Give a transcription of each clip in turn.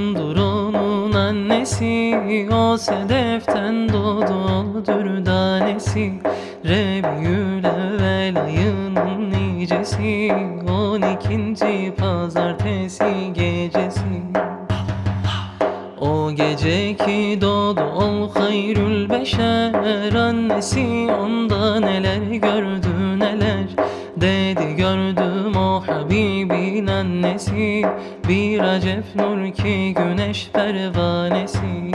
Dur onun annesi o sedeften doğdu dürdanesi Rebiül evvel ayının nicesi On ikinci pazartesi gecesi. O gece ki doğdu ol hayrül beşer Annesi onda neler gördü Habibin annesi Bir acep nur ki güneş pervanesi.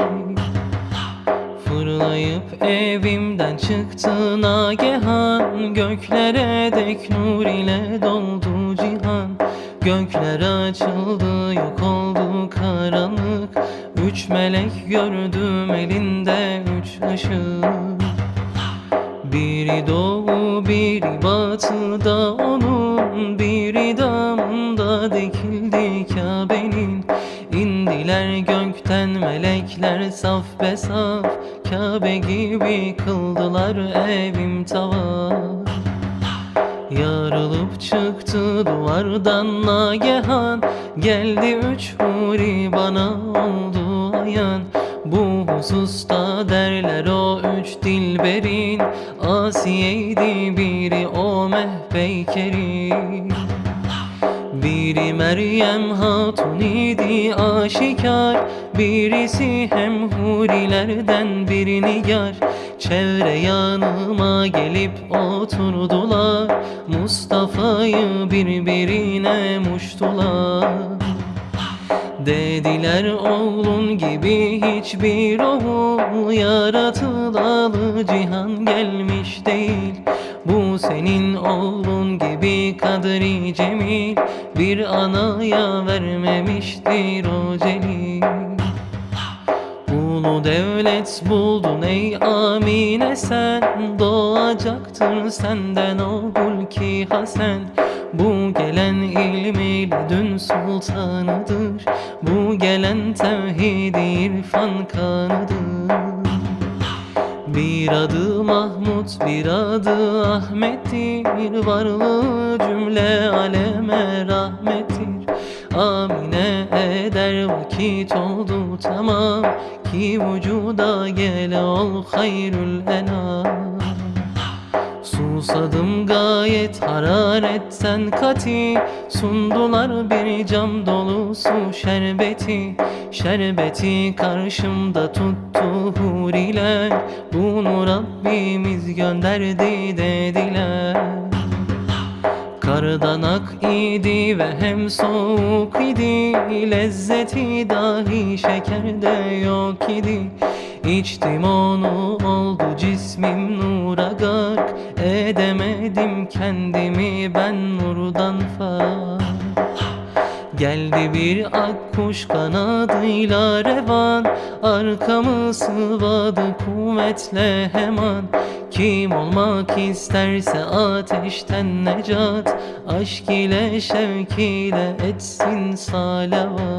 Fırlayıp evimden çıktı nagehan Göklere dek nur ile doldu cihan. Gökler açıldı yok oldu karanlık. Üç melek gördüm elinde üç ışık biri doğu biri batıda onun Biri damda. Dikildi Kabe'nin İndiler gökten melekler saf be saf. Kabe gibi kıldılar evim tavaf Yarılıp çıktı duvardan nagehan. Geldi üç huri bana oldu ayan. Bu hususta derler o üç dilberin Asiye'ydi biri o mehpeykerin. Biri Meryem Hatun idi aşikar Birisi hem hurilerden birini yar. Çevre yanıma gelip oturdular Mustafa'yı birbirine muştular Dediler oğlun gibi hiçbir oğul Yaratılalı cihan gelmiş değil. Bu senin oğlun gibi kadri cemil Bir anaya vermemiştir o celil Ulu devlet buldun ey amine sen Doğacaktır senden oğul ki Hasan Bu gelen ilmiyle dün sultanıdır Bu gelen tevhid irfan kanıdır bir adı Mahmut, bir adı Ahmet'tir. Varlığı cümle aleme rahmettir. Amine eder vakit oldu tamam. Ki vücuda gele ol hayrül enam Susadım gayet hararetten kati. Sundular bir cam dolusu şerbeti. Şerbeti karşımda tuttu huriler. Bunu Rabbimiz gönderdi dediler. Kardan ak idi ve hem soğuk idi. Lezzeti dahi şekerde yok idi. İçtim onu oldu cismim Edemedim kendimi ben nurdan fark. Geldi bir akkuş kanadıyla revan. Arkamı sıvadı kuvvetle hemen. Kim olmak isterse ateşten necat. Aşk ile şevk ile etsin salavat